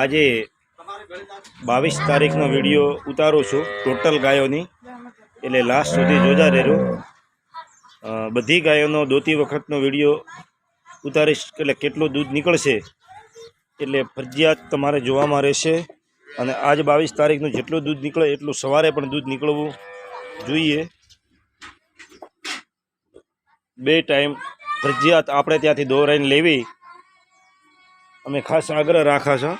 આજે બાવીસ તારીખનો વીડિયો ઉતારું છું ટોટલ ગાયોની. એટલે લાસ્ટ સુધી જોજા રહેજો. બધી ગાયોનો દોતી વખતનો વીડિયો ઉતારીશ એટલે કેટલું દૂધ નીકળશે એટલે ફરજિયાત તમારે જોવામાં રહેશે. અને આજ બાવીસ તારીખનું જેટલું દૂધ નીકળે એટલું સવારે પણ દૂધ નીકળવું જોઈએ. બે ટાઈમ ફરજિયાત આપણે ત્યાંથી દોરાઈને લેવી. અમે ખાસ આગ્રહ રાખા છો.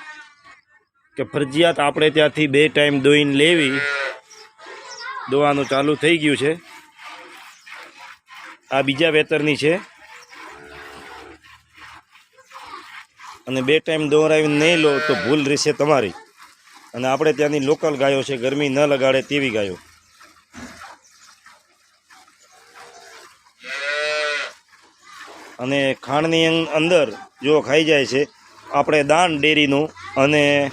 કે ફરજિયાત આપણે ત્યાંથી બે ટાઈમ દોઈને લેવી. દોવાનું ચાલુ થઈ ગયું છે. આ બીજા વેતરની છે. અને બે ટાઈમ દોરાવીને નહીં લો તો ભૂલ રહેશે તમારી. અને આપણે ત્યાંની લોકલ ગાયો છે, ગરમી ન લગાડે તેવી ગાયો. અને ખાંડની અંદર જો ખાઈ જાય છે, આપણે દાણ ડેરીનું અને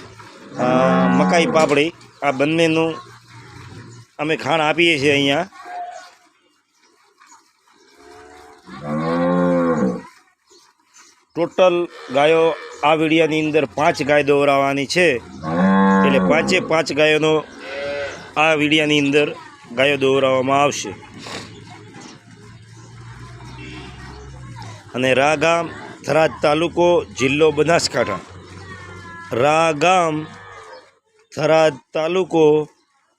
મકાઈ પાપડી, આ બંનેનું અમે ખાણ આપીએ છીએ અહીંયા. ટોટલ ગાયો આ વિડિયાની અંદર પાંચ ગાય દોરાવવાની છે. એટલે પાંચે પાંચ ગાયોનો આ વિડિયાની અંદર ગાયો દોરાવવામાં આવશે. અને રા ગામ થરાદ તાલુકો જિલ્લો બનાસકાંઠા. રા ગામ થરાદ તાલુકો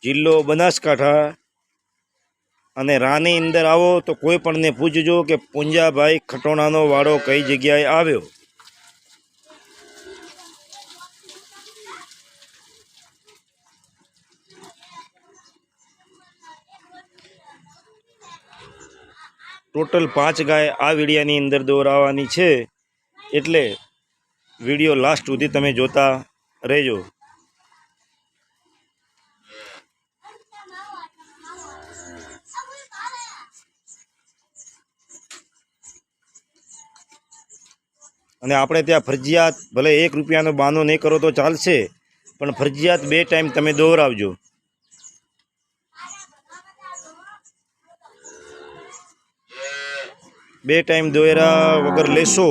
જિલ્લો બનાસકાંઠા અને રાની અંદર આવો તો કોઈ પણને પૂછજો કે પુંજાભાઈ ખટોણાનો વાડો કઈ જગ્યાએ આવ્યો? ટોટલ પાંચ ગાય આ વિડીયાની અંદર દોરાવાની છે. એટલે વીડિયો લાસ્ટ સુધી તમે જોતા રહેજો. અને આપણે ત્યાં ફરજિયાત, ભલે એક રૂપિયાનો બાનો નહીં કરો તો ચાલશે, પણ ફરજિયાત બે ટાઈમ તમે દોરાવજો બે ટાઈમ દોયરા વગર લેશો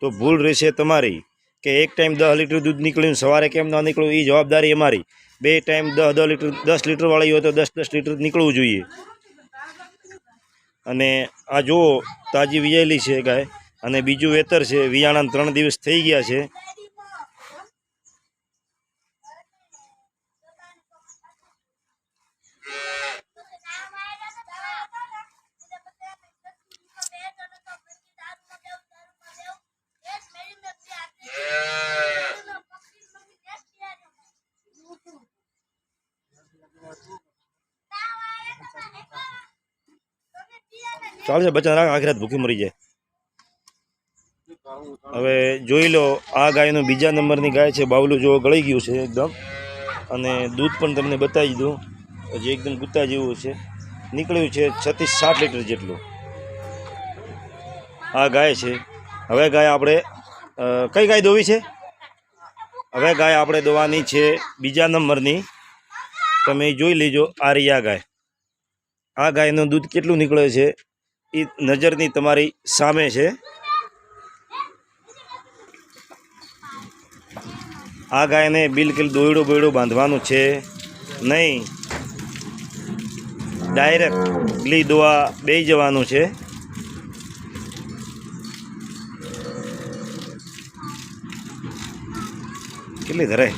તો ભૂલ રહેશે તમારી, કે એક ટાઈમ દસ લીટર દૂધ નીકળ્યું, સવારે કેમ ન નીકળ્યું એ જવાબદારી અમારી. બે ટાઈમ દસ દસ લીટર, દસ લીટરવાળી હોય તો દસ દસ લીટર નીકળવું જોઈએ. અને આ જુઓ, તાજી વિજયેલી છે ગાય. અને બીજું વેતર છે વિયાણા ત્રણ દિવસ થઈ ગયા છે. ચાલશે, બચન રાખ, આખી ભૂખી મરી જાય. હવે જોઈ લો, આ ગાયનું બીજા નંબરની ગાય છે, બાવલું જો ગળી ગયું છે એકદમ. અને દૂધ પણ તમને બતાવી દઉં, હજી એકદમ ગુત્તા જેવું છે. નીકળ્યું છે છત્રીસ સાઠ લીટર જેટલું. આ ગાય છે. હવે ગાય આપણે કઈ ગાય દોવી છે? હવે ગાય આપણે દોવાની છે બીજા નંબરની. તમે જોઈ લેજો આરિયા ગાય. આ ગાયનું દૂધ કેટલું નીકળે છે? એ નજરની તમારી સામે છે. આ ગાયને બિલકુલ દોયડું બોયડો બાંધવાનું છે નહીં. ડાયરેક્ટ ગલી દોવા બે જવાનું છે. કેટલી ધરાય?